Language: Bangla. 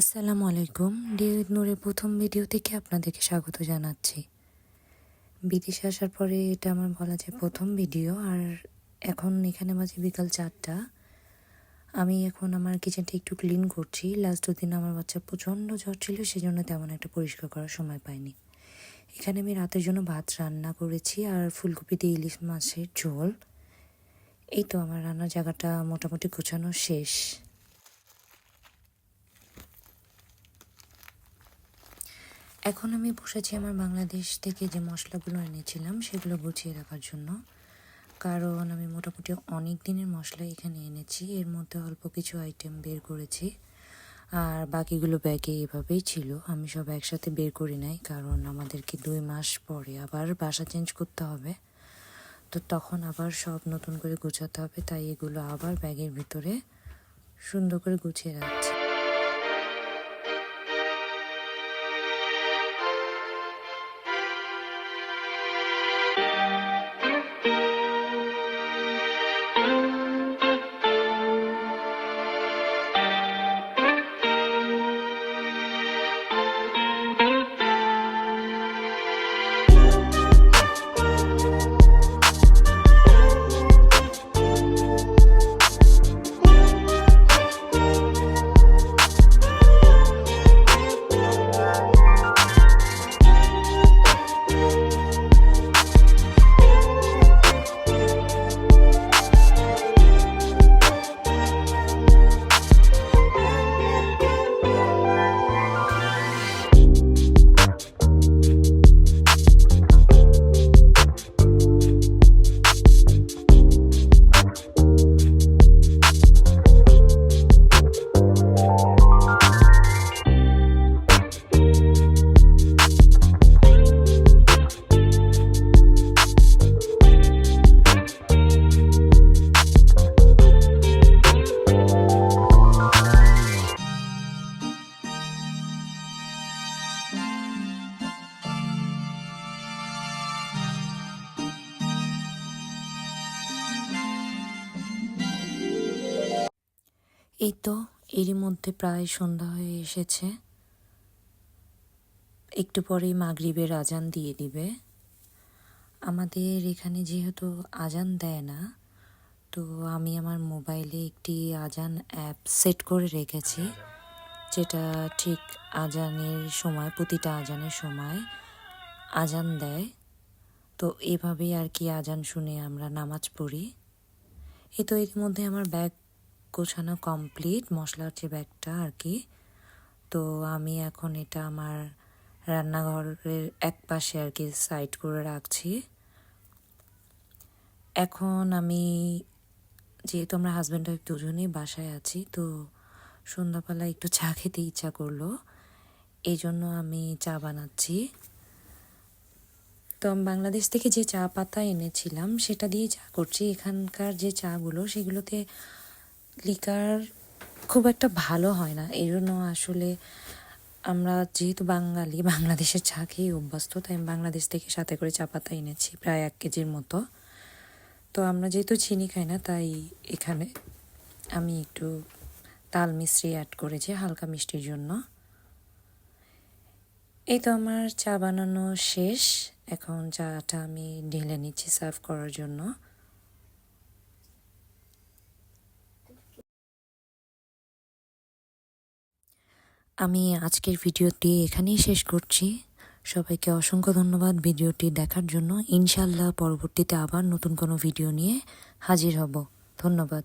আসসালামু আলাইকুম। ডিউড নূরের প্রথম ভিডিও থেকে আপনাদেরকে স্বাগত জানাচ্ছি। বিদেশে আসার পরে এটা আমার বলা যায় প্রথম ভিডিও। আর এখন এখানে মাঝে বিকাল চারটা। আমি এখন আমার কিচেনটা একটু ক্লিন করছি। লাস্ট দুদিন আমার বাচ্চা প্রচণ্ড জ্বর ছিল, সেজন্য তেমন একটা পরিষ্কার করার সময় পাইনি। এখানে আমি রাতের জন্য ভাত রান্না করেছি আর ফুলকপি দিয়ে ইলিশ মাছের ঝোল। এই তো আমার রান্নার জায়গাটা মোটামুটি গোছানো শেষ। এখন আমি বসেছি আমার বাংলাদেশ থেকে যে মশলাগুলো এনেছিলাম, সেগুলো গুছিয়ে রাখার জন্য। কারণ আমি মোটামুটি অনেক দিনের মশলা এখানে এনেছি, এর মধ্যে অল্প কিছু আইটেম বের করেছি। আর বাকিগুলো ব্যাগে এভাবেই ছিল। আমি সব একসাথে বের করি নাই, কারণ আমাদেরকে দুই মাস পরে আবার বাসা চেঞ্জ করতে হবে। তো তখন আবার সব নতুন করে গুছাতে হবে, তাই এগুলো আবার ব্যাগের ভিতরে সুন্দর করে গুছিয়ে রাখছি। এই তো এরই মধ্যে প্রায় সন্ধ্যা হয়ে এসেছে। একটু পরেই মাগরিবের আজান দিয়ে দিবে। আমাদের এখানে যেহেতু আজান দেয় না, তো আমি আমার মোবাইলে একটি আজান অ্যাপ সেট করে রেখেছি, যেটা ঠিক আজানের সময়, প্রতিটা আজানের সময় আজান দেয়। তো এভাবেই আর কি আজান শুনে আমরা নামাজ পড়ি। এই তো এর মধ্যে আমার ব্যাগ গোছানো কমপ্লিট মশলার যে ব্যাগটা আর কি তো আমি এখন এটা আমার রান্নাঘরের এক পাশে আর কি সাইড করে রাখছি। এখন আমি, যেহেতু আমরা হাজব্যান্ড ওয়াইফ দুজনেই বাসায় আছি, তো সন্ধ্যাবেলা একটু চা খেতে ইচ্ছা করল। এই জন্য আমি চা বানাচ্ছি। তো আমি বাংলাদেশ থেকে যে চা পাতা এনেছিলাম, সেটা দিয়ে চা করছি। এখানকার যে চাগুলো, সেগুলোতে লিকার খুব একটা ভালো হয় না। এই জন্য আসলে আমরা যেহেতু বাঙালি বাংলাদেশের চা খেয়ে অভ্যস্ত, তাই আমি বাংলাদেশ থেকে সাথে করে চা পাতা এনেছি প্রায় এক কেজির মতো। তো আমরা যেহেতু চিনি খাই না, তাই এখানে আমি একটু তাল মিশ্রি অ্যাড করেছি হালকা মিষ্টির জন্য। এই তো আমার চা বানানো শেষ। এখন চাটা আমি ঢেলে নিচ্ছি সার্ভ করার জন্য। আমি আজকের ভিডিওটি এখানেই শেষ করছি। সবাইকে অসংখ্য ধন্যবাদ ভিডিওটি দেখার জন্য। ইনশাল্লাহ পরবর্তীতে আবার নতুন কোনো ভিডিও নিয়ে হাজির হব। ধন্যবাদ।